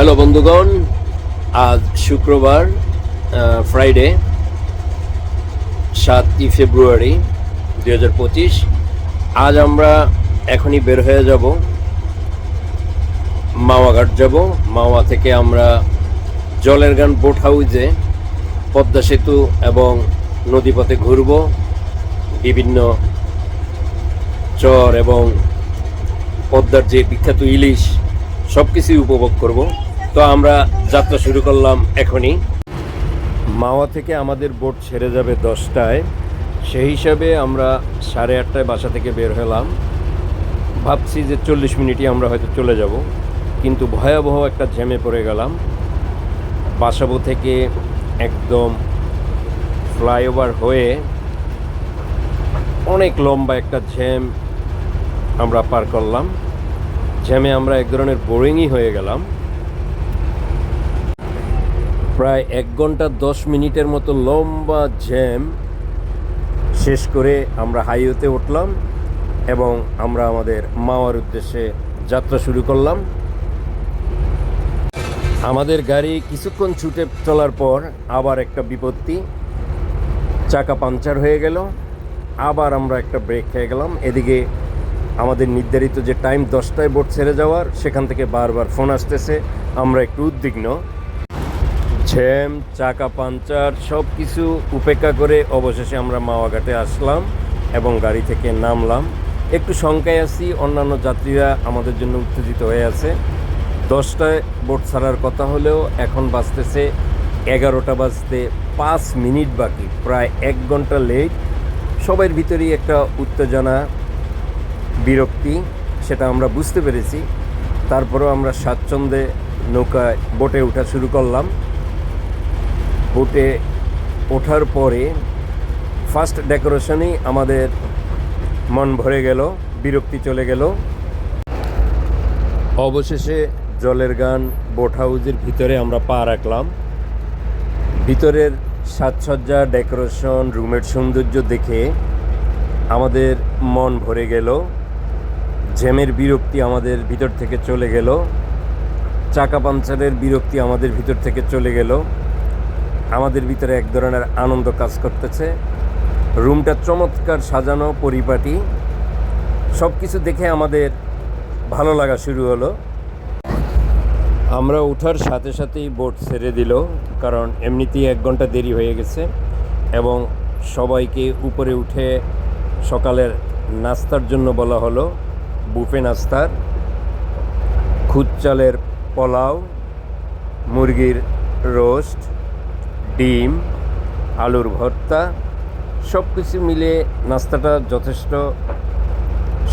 Hello বন্ধুগণ। আজ শুক্রবার ফ্রাইডে সাতই ফেব্রুয়ারি দুই হাজার পঁচিশ। আজ আমরা এখনই বের হয়ে যাব। মাওয়াঘাট যাব। মাওয়া থেকে আমরা জলের গান বোট হাউসে, পদ্মা সেতু এবং নদীপথে ঘুরব। বিভিন্ন চর এবং পদ্মার যে বিখ্যাত ইলিশ সব কিছুই উপভোগ করব। তো আমরা যাত্রা শুরু করলাম এখনই। মাওয়া থেকে আমাদের বোট ছেড়ে যাবে দশটায়। সেই হিসাবে আমরা সাড়ে আটটায় বাসা থেকে বের হলাম। ভাবছি যে চল্লিশ মিনিটই আমরা হয়তো চলে যাব। কিন্তু ভয়াবহ একটা জ্যামে পড়ে গেলাম। বাসাবো থেকে একদম ফ্লাইওভার হয়ে অনেক লম্বা একটা জ্যাম আমরা পার করলাম। জ্যামে আমরা এক ধরনের বোরিংই হয়ে গেলাম। প্রায় এক ঘণ্টা দশ মিনিটের মতো লম্বা জ্যাম শেষ করে আমরা হাইওয়েতে উঠলাম এবং আমরা আমাদের মাওয়ার উদ্দেশ্যে যাত্রা শুরু করলাম। আমাদের গাড়ি কিছুক্ষণ ছুটে চলার পর আবার একটা বিপত্তি। চাকা পাংচার হয়ে গেল। আবার আমরা একটা ব্রেক খেয়ে গেলাম। এদিকে আমাদের নির্ধারিত যে টাইম দশটায় বোট ছেড়ে যাওয়ার, সেখান থেকে বারবার ফোন আসতেছে। আমরা একটু উদ্বিগ্ন। ঝ্যাম চাকা পাঞ্চার সব কিছু উপেক্ষা করে অবশেষে আমরা মাওয়াঘাটে আসলাম এবং গাড়ি থেকে নামলাম। একটু শঙ্কায় আছি, অন্যান্য যাত্রীরা আমাদের জন্য উত্তেজিত হয়ে আছে। দশটায় বোট ছাড়ার কথা হলেও এখন বাজতেছে এগারোটা বাজতে পাঁচ মিনিট বাকি, প্রায় এক ঘণ্টা লেট। সবার ভিতরেই একটা উত্তেজনা, বিরক্তি, সেটা আমরা বুঝতে পেরেছি। তারপরেও আমরা স্বাচ্ছন্দ্যে নৌকায় বোটে ওঠা শুরু করলাম। বোটে ওঠার পরে ফার্স্ট ডেকোরেশনই আমাদের মন ভরে গেল, বিরক্তি চলে গেল। অবশেষে জলের গান বোট হাউজের ভিতরে আমরা পা রাখলাম। ভিতরের সাজসজ্জা ডেকোরেশন রুমের সৌন্দর্য দেখে আমাদের মন ভরে গেল। জ্যামের বিরক্তি আমাদের ভিতর থেকে চলে গেল। চাকা পাঞ্চারের বিরক্তি আমাদের ভিতর থেকে চলে গেল। আমাদের ভিতরে এক ধরনের আনন্দ কাজ করতেছে। রুমটা চমৎকার সাজানো, পরিপাটি। সব কিছু দেখে আমাদের ভালো লাগা শুরু হলো। আমরা ওঠার সাথে সাথেই বোট ছেড়ে দিল, কারণ এমনিতেই এক ঘণ্টা দেরি হয়ে গেছে এবং সবাইকে উপরে উঠে সকালের নাস্তার জন্য বলা হলো, বুফে নাস্তার। খুদ চালের পোলাও, মুরগির রোস্ট ডিম আলুর ভর্তা সব কিছু মিলে নাস্তাটা যথেষ্ট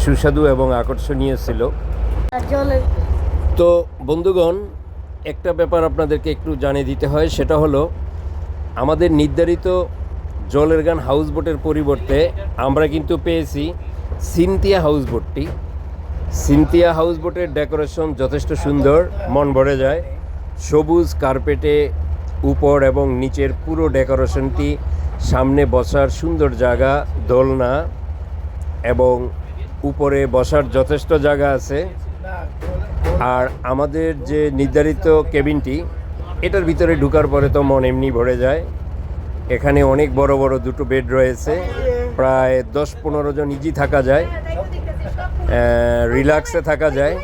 সুস্বাদু এবং আকর্ষণীয় ছিল। তো বন্ধুগণ একটা ব্যাপার আপনাদেরকে একটু জানিয়ে দিতে হয় সেটা হলো আমাদের নির্ধারিত জলের গান হাউস বোটের পরিবর্তে আমরা কিন্তু পেয়েছি সিনথিয়া হাউস বোটটি সিনথিয়া হাউস বোটের ডেকোরেশন যথেষ্ট সুন্দর মন ভরে যায়। সবুজ কার্পেটে উপর এবং নিচের পুরো ডেকোরেশনটি সামনে বসার সুন্দর জায়গা, দোলনা এবং উপরে বসার যথেষ্ট জায়গা আছে। আর আমাদের যে নির্ধারিত কেবিনটি, এটার ভিতরে ঢুকার পরে তো মন এমনি ভরে যায়। এখানে অনেক বড় বড় দুটো বেড রয়েছে, প্রায় দশ পনেরো জন ইজি থাকা যায় রিল্যাক্সে থাকা যায়।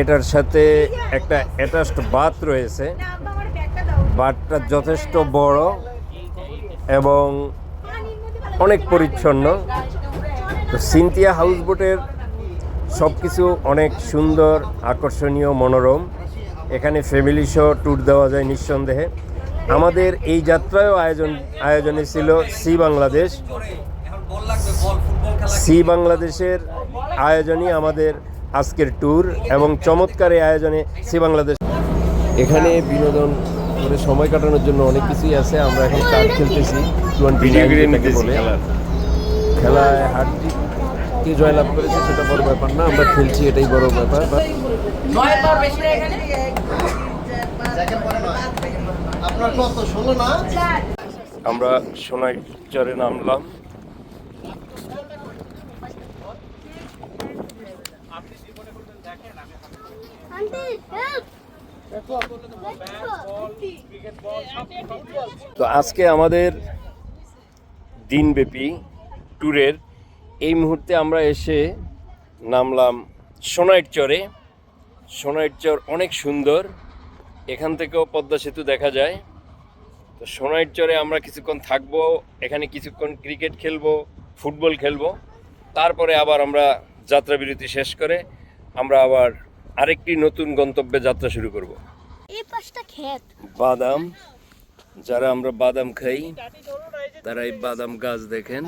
এটার সাথে একটা অ্যাটাচড বাথ রয়েছে। বাথটা যথেষ্ট বড় এবং অনেক পরিচ্ছন্ন। তো সিনথিয়া হাউস বোটের সব কিছু অনেক সুন্দর, আকর্ষণীয়, মনোরম। এখানে ফ্যামিলি সহ ট্যুর দেওয়া যায় নিঃসন্দেহে। আমাদের এই যাত্রায়ও আয়োজন, আয়োজনে ছিল সি বাংলাদেশ। সি বাংলাদেশের আয়োজনই আমাদের আজকের ট্যুর এবং চমৎকার এই আয়োজনে সি বাংলাদেশ এখানে বিনোদন করে সময় কাটানোর জন্য অনেক কিছুই আছে। আমরা এখন কার্ড খেলতেছি বলে। খেলায় হারজিত কে জয়লাভ করেছে সেটা বড় ব্যাপার না আমরা খেলছি এটাই বড় ব্যাপার। বা আপনার কত? ষোলো না? আমরা সোনাই চরে নামলাম। তো আজকে আমাদের দিনব্যাপী ট্যুরের এই মুহূর্তে আমরা এসে নামলাম সোনাইট চরে সোনাইট চর অনেক সুন্দর। এখান থেকেও পদ্মা সেতু দেখা যায়। তো সোনাইট চরে আমরা কিছুক্ষণ থাকব, এখানে কিছুক্ষণ ক্রিকেট খেলব, ফুটবল খেলব। তারপরে আবার আমরা যাত্রাবিরতি শেষ করে আমরা আবার আরেকটি নতুন গন্তব্যে যাত্রা শুরু করব। এই পাশটা ক্ষেত। বাদাম যারা আমরা বাদাম খাই তারা এই বাদাম গাছ দেখেন।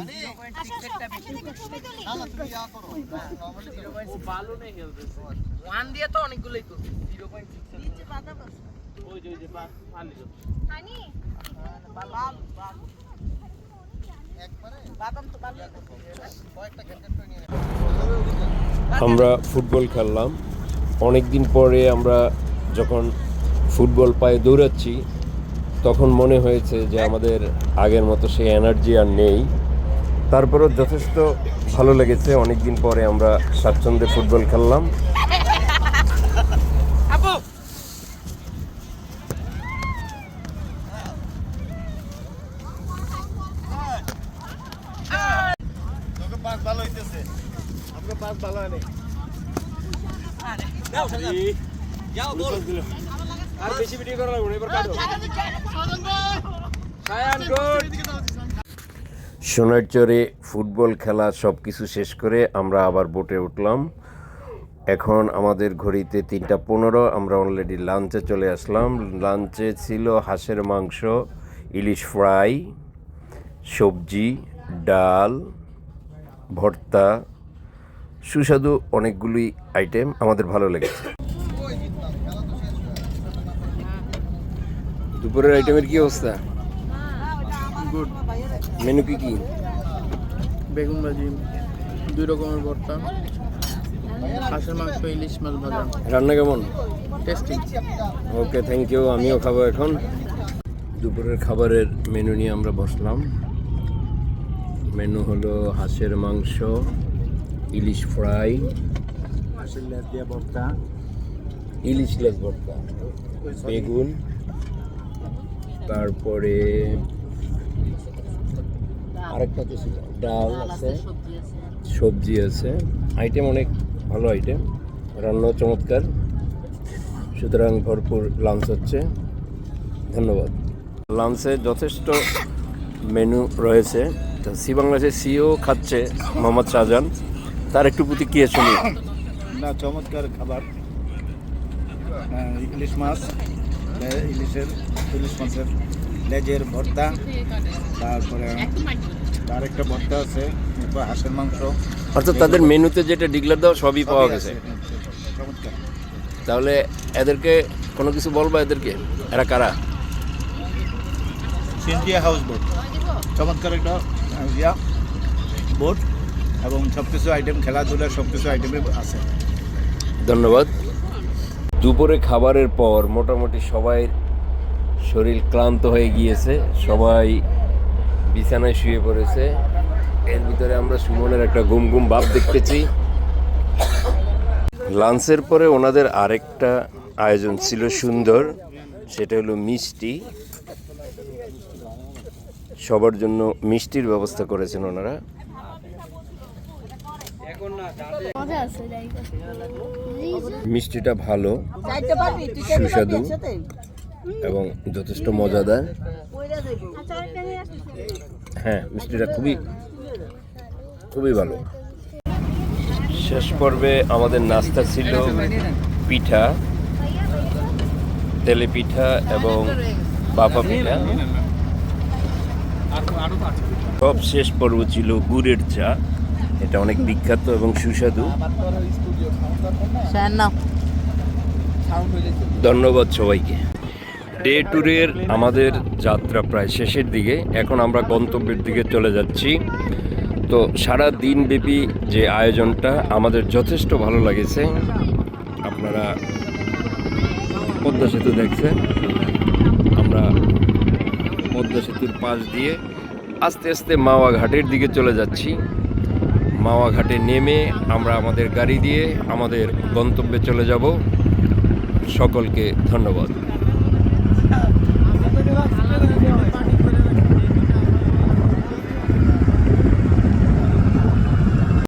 ওয়ান দিয়ে তো অনেকগুলোই করবে। জিরো পয়েন্ট সিক্স ওই যে ওই যে পা- পানি তো। বাদাম বাদাম তো ভালো আমরা ফুটবল খেললাম। অনেক দিন পরে আমরা যখন ফুটবল পায়ে দৌড়াচ্ছি তখন মনে হয়েছে যে আমাদের আগের মতো সেই এনার্জি আর নেই। তারপরেও যথেষ্ট ভালো লেগেছে। অনেক দিন পরে আমরা স্বাচ্ছন্দ্যে ফুটবল খেললাম। আপু! তোকে পাস ভালো হইতেছে। ভালো হয় আর বেশি ভিডিও করা লাগবে এবার কাটো সায়ান গুড সোনার চরে ফুটবল খেলা সব কিছু শেষ করে আমরা আবার বোটে উঠলাম। এখন আমাদের ঘড়িতে তিনটা পনেরো, আমরা অলরেডি লাঞ্চে চলে আসলাম। লাঞ্চে ছিল হাঁসের মাংস, ইলিশ ফ্রাই, সবজি, ডাল, ভর্তা সুস্বাদু অনেকগুলি আইটেম আমাদের ভালো লেগেছে। দুপুরের আইটেমের কি অবস্থা? গুড মেনু কি কি? বেগুন ভাজি দুই রকমের ভর্তা হাঁসের মাংস ইলিশ মাছ ভাজা। রান্না কেমন? টেস্টি ওকে থ্যাংক ইউ আমিও খাব এখন। দুপুরের খাবারের মেনু নিয়ে আমরা বসলাম। মেনু হলো হাঁসের মাংস ইলিশ ফ্রাই ভর্তা। ইলিশ লেজ ভর্তা বেগুন তারপরে আরেকটা তো ছিল ডাল আছে সবজি আছে। আইটেম অনেক ভালো আইটেম রান্নাও চমৎকার। সুতরাং ভরপুর লাঞ্চ হচ্ছে। ধন্যবাদ। লাঞ্চে যথেষ্ট মেনু রয়েছে। তো সি বাংলাদেশের সিও খাচ্ছে মোহাম্মদ শাহজাহান। তার একটু প্রতিক্রিয়া শুনি। না চমৎকার খাবার। ইলিশ মাছ ইলিশের ইলিশ মাছের লেজের ভর্তা তারপরে তার একটা ভর্তা আছে এরপর হাঁসের মাংস। অর্থাৎ তাদের মেনুতে যেটা ডিক্লেয়ার দেওয়া সবই পাওয়া গেছে। চমৎকার। তাহলে এদেরকে কোনো কিছু বলবা এদেরকে? এরা কারা? Cynthia house boat. চমৎকার একটা বোট। এবং সব কিছু আইটেম খেলাধুলা সব কিছু আইটেমে আছে। ধন্যবাদ। দুপুরে খাবারের পর মোটামুটি সবাই শরীর ক্লান্ত হয়ে গিয়েছে। সবাই বিছানায় শুয়ে পড়েছে। এর ভিতরে আমরা সুমনের একটা গুম গুম ভাব দেখতেছি। লাঞ্চের পরে ওনাদের আরেকটা আয়োজন ছিল সুন্দর। সেটা হলো মিষ্টি। সবার জন্য মিষ্টির ব্যবস্থা করেছেন ওনারা। মিষ্টিটা ভালো, সুস্বাদু এবং যথেষ্ট মজাদার। হ্যাঁ মিষ্টিটা খুবই খুবই ভালো। শেষ পর্বে আমাদের নাস্তা ছিল পিঠা, তেলে পিঠা এবং বাপা পিঠা। সব শেষ পর্ব ছিল গুড়ের চা। এটা অনেক বিখ্যাত এবং সুস্বাদু। ধন্যবাদ সবাইকে। ডে ট্যুরের আমাদের যাত্রা প্রায় শেষের দিকে। এখন আমরা গন্তব্যের দিকে চলে যাচ্ছি। তো সারা দিনব্যাপী যে আয়োজনটা আমাদের যথেষ্ট ভালো লাগেছে। আপনারা পদ্মা সেতু দেখছেন। আমরা পদ্মা সেতুর পাশ দিয়ে আস্তে আস্তে মাওয়া ঘাটের দিকে চলে যাচ্ছি। মাওয়া ঘাটে নেমে আমরা আমাদের গাড়ি দিয়ে আমাদের গন্তব্যে চলে যাব। সকলকে ধন্যবাদ।